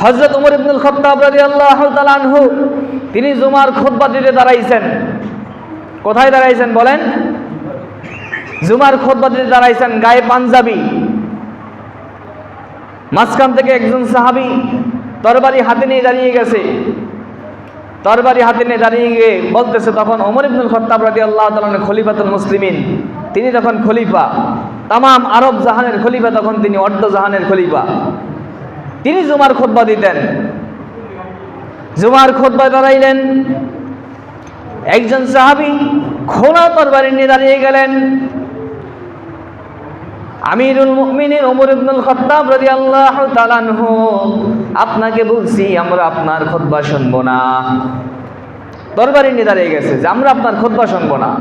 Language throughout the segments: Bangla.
হজরত উমর ইবনুল খত্তাব রাদিয়াল্লাহু তাআলা আনহু, তিনি জুমার খুতবা দিতে দাঁড়াইছেন। কোথায় দাঁড়াইছেন বলেন? জুমার খুতবা দিতে দাঁড়াইছেন গায়ে পাঞ্জাবি। মাঝখান থেকে একজন সাহাবী তরবারি হাতে নিয়ে দাঁড়িয়ে গেছে। তরবারি হাতে নিয়ে দাঁড়িয়ে গিয়ে বলতেছে, তখন ওমর ইবনুল খত্তাব রাদিয়াল্লাহু তাআলা খলিফাতুল মুসলিমিন। তিনি তখন খলিফা। তাম আরব জাহানের খলিফা তখন তিনি অর্ধ জাহানের খলিফা। তিনি জুমার খোদবা দিতেন। জুমার খোদবা দাঁড়াইলেন। একজন সাহাবি খোলা তরবারি নিয়ে দাঁড়িয়ে গেলেন। আমিরুল মুমিনিন ওমর ইবনুল খাত্তাব রাদিয়াল্লাহু তাআলা আনহু, আপনাকে বলছি, আমরা আপনার খুতবা শুনব না। তরবারি নিয়ে দাঁড়িয়ে গেছে যে, আমরা আপনার খুতবা শুনব না।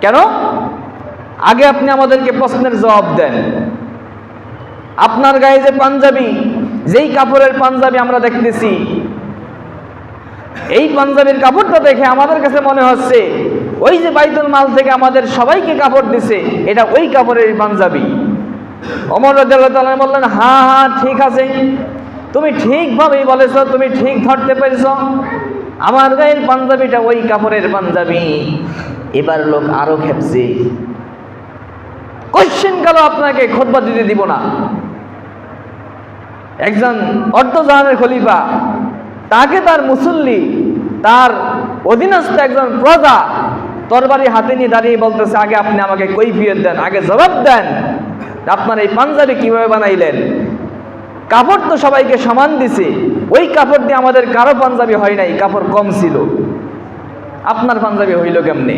কেন? আগে আপনি আমাদেরকে প্রশ্নের জবাব দেন। আপনার গায়ে যে পাঞ্জাবি, যেই কাপড়ের পাঞ্জাবি আমরা দেখতেছি, এই পাঞ্জাবির কাপড়টা দেখে আমাদের কাছে মনে হচ্ছে, ওই যে বাইতুল মাল থেকে আমাদের সবাইকে কাপড় দিছে, এটা ওই কাপড়ের পাঞ্জাবি। অমর তাআলা বললেন হ্যাঁ হ্যাঁ ঠিক আছে। তুমি ঠিকভাবেই বলেছ, তুমি ঠিক ধরতে পেরেছ। আমার গায়ের পাঞ্জাবিটা ওই কাপড়ের পাঞ্জাবি। এবার লোক আরও খেপছে। কোশ্চেন গেল আপনাকে খোদবা দিতে দিব না। একজন অর্ধজাহানের খলিফা, তাকে তার মুসল্লি, তার অধীনস্থ একজন প্রজা তরবারি হাতে নিয়ে দাঁড়িয়ে বলতেছে, আগে আপনি আমাকে কৈফিয়ত দেন, আগে জবাব দেন, আপনার এই পাঞ্জাবি কীভাবে বানাইলেন? কাপড় তো সবাইকে সমান দিছে, ওই কাপড় দিয়ে আমাদের কারও পাঞ্জাবি হয় নাই, কাপড় কম ছিল। আপনার পাঞ্জাবি হইল কেমনে?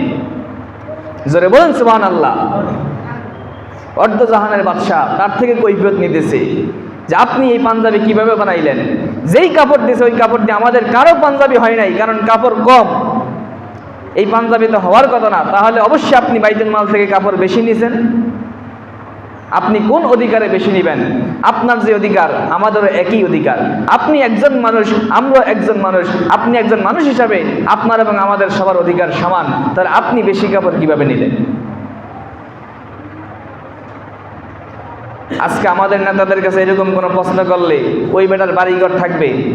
জোরে বলেন সুবহান আল্লাহ অর্ধজাহানের বাদশাহ তার থেকে কৈফিয়ত নিতেছে। যে আপনি এই পাঞ্জাবি কীভাবে বানাইলেন? যেই কাপড় দিয়েছে ওই কাপড় দিয়ে আমাদের কারও পাঞ্জাবি হয় নাই, কারণ কাপড় কম এই পাঞ্জাবি তো হওয়ার কথা না, তাহলে অবশ্যই আপনি বাইতুল মাল থেকে কাপড় বেশি নিছেন। আপনি কোন অধিকারে বেশি নেবেন? আপনার যে অধিকার, আমাদেরও একই অধিকার। আপনি একজন মানুষ আমরা একজন মানুষ, আপনি একজন মানুষ হিসাবে আপনার এবং আমাদের সবার অধিকার সমান। তাহলে আপনি বেশি কাপড় কীভাবে নিলেন? আজকে আমাদের নেতাদের কাছে এরকম কোনো প্রশ্ন করলে ওই বেটার বাড়িঘর থাকবে?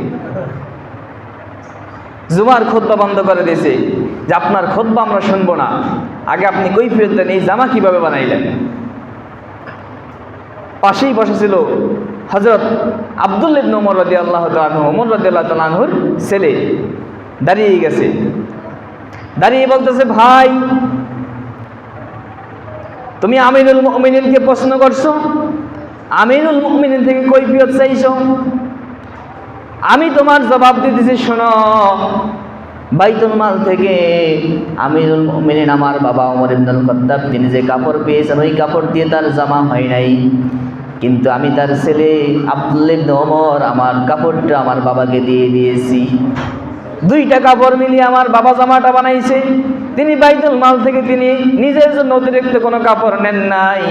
জুমার খোদ্া বন্ধ করে দিয়েছে যে আপনার খোদ্া আমরা শুনব না। আগে আপনি কই ফেরত দেন এই জামা কীভাবে বানাইলেন? পাশেই বসেছিল হজরত আবদুল্লিব ওমর রদি আল্লাহ তালু ওমর রদি আল্লাহ ছেলে। দাঁড়িয়ে গেছে। দাঁড়িয়ে বলতেছে, ভাই, তুমি আমিনুল মুমিনিনকে প্রশ্ন করছ? আমিনুল মুমিনিন থেকে কৈফিয়ত চাইছো? আমি তোমার জবাব দিতেছি, শোনো। বাইতুল মাল থেকে আমিরুল মুমিনিন আমার বাবা ওমর ইবনুল খাত্তাব তিনি যে কাপড় পেয়েছেন, ওই কাপড় দিয়ে তার জামা হয় নাই। কিন্তু আমি তার ছেলে আব্দুল ইবনে ওমর, আমার কাপড়টা আমার বাবাকে দিয়ে দিয়েছি। দুইটা কাপড় মিলিয়ে আমার বাবা জামাটা বানাইছে। তিনি বাইতুল মাল থেকে তিনি নিজের জন্য অতিরিক্ত কোনো কাপড় নেন নাই।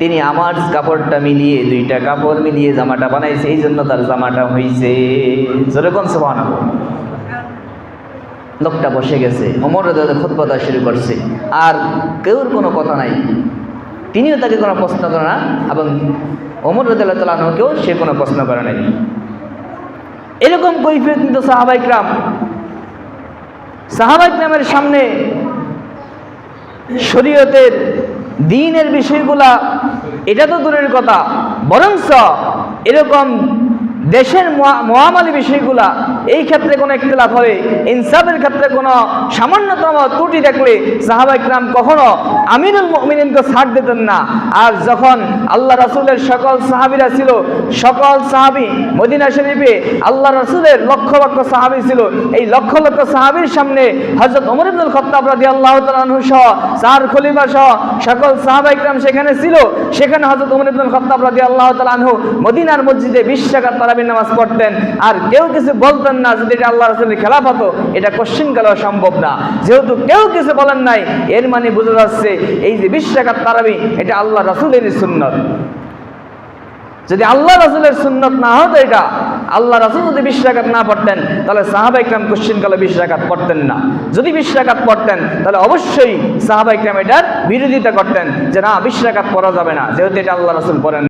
তিনি আমার কাপড়টা মিলিয়ে, দুইটা কাপড় মিলিয়ে জামাটা বানাইছে, এই জন্য তার জামাটা হয়েছে যেরকম সমান লোকটা বসে গেছে অমর খোদপতা শুরু করছে। আর কেউর কোনো কথা নাই। তিনিও তাকে কোনো প্রশ্ন করে না, এবং অমর রদুল্লাহ তালাহকেও সে কোনো প্রশ্ন করে নাই। এরকম কৈফিয়ত কিন্তু সাহাবাইকরাম সাহাবাইকরামের সামনে শরীয়তের দিনের বিষয়গুলা এটা তো দূরের কথা। বরঞ্চ এরকম দেশের মহামালী বিষয়গুলা এই ক্ষেত্রে কোনো একতলাফ হবে, ইনসাফের ক্ষেত্রে কোনো সামান্যতম ত্রুটি দেখলে সাহাবাইকরাম কখনো আমিরুল মিনিনকে ছাড় দিতেন না। আর যখন আল্লাহ রাসুলের সকল সাহাবিরা ছিল, সকল সাহাবি মদিনা শরীফে আল্লাহ রাসুলের লক্ষ লক্ষ সাহাবি ছিল, এই লক্ষ লক্ষ সাহাবির সামনে হজরত অমর ইবনুল খত্তাব রাদি আল্লাহ তালু সহ, চার খলিফা সহ সকল সাহাবাইকরাম সেখানে ছিল, সেখানে হজরত অমর ইবনুল খত্তাব রাদি আল্লাহ তালু মদিনার মসজিদে বিশ টাকার নামাজ পড়তেন। আর কেউ কিছু বলতেন না, যদি এটা আল্লাহ রসুলের খেলাফ হতো, এটা কোশ্চিন গেলেও সম্ভব না। যেহেতু কেউ কিছু বলেন নাই, এর মানে বোঝা যাচ্ছে এই যে বিশ টাকার তারাবি, এটা আল্লাহ রসুলের সুন্নত। যদি আল্লাহ রসুলের সুন্নত না হতো এটা আল্লাহ রসুল যদি বিশ রাকাত না পড়তেন, তাহলে সাহাবা ইকরাম কোশ্চিন কালে বিশ রাকাত পড়তেন না। যদি বিশ রাকাত পড়তেন, তাহলে অবশ্যই সাহাবা ইকরাম এটার বিরোধিতা করতেন যে না, বিশ রাকাত পড়া যাবে না, যেহেতু এটা আল্লাহ রসুল পড়েন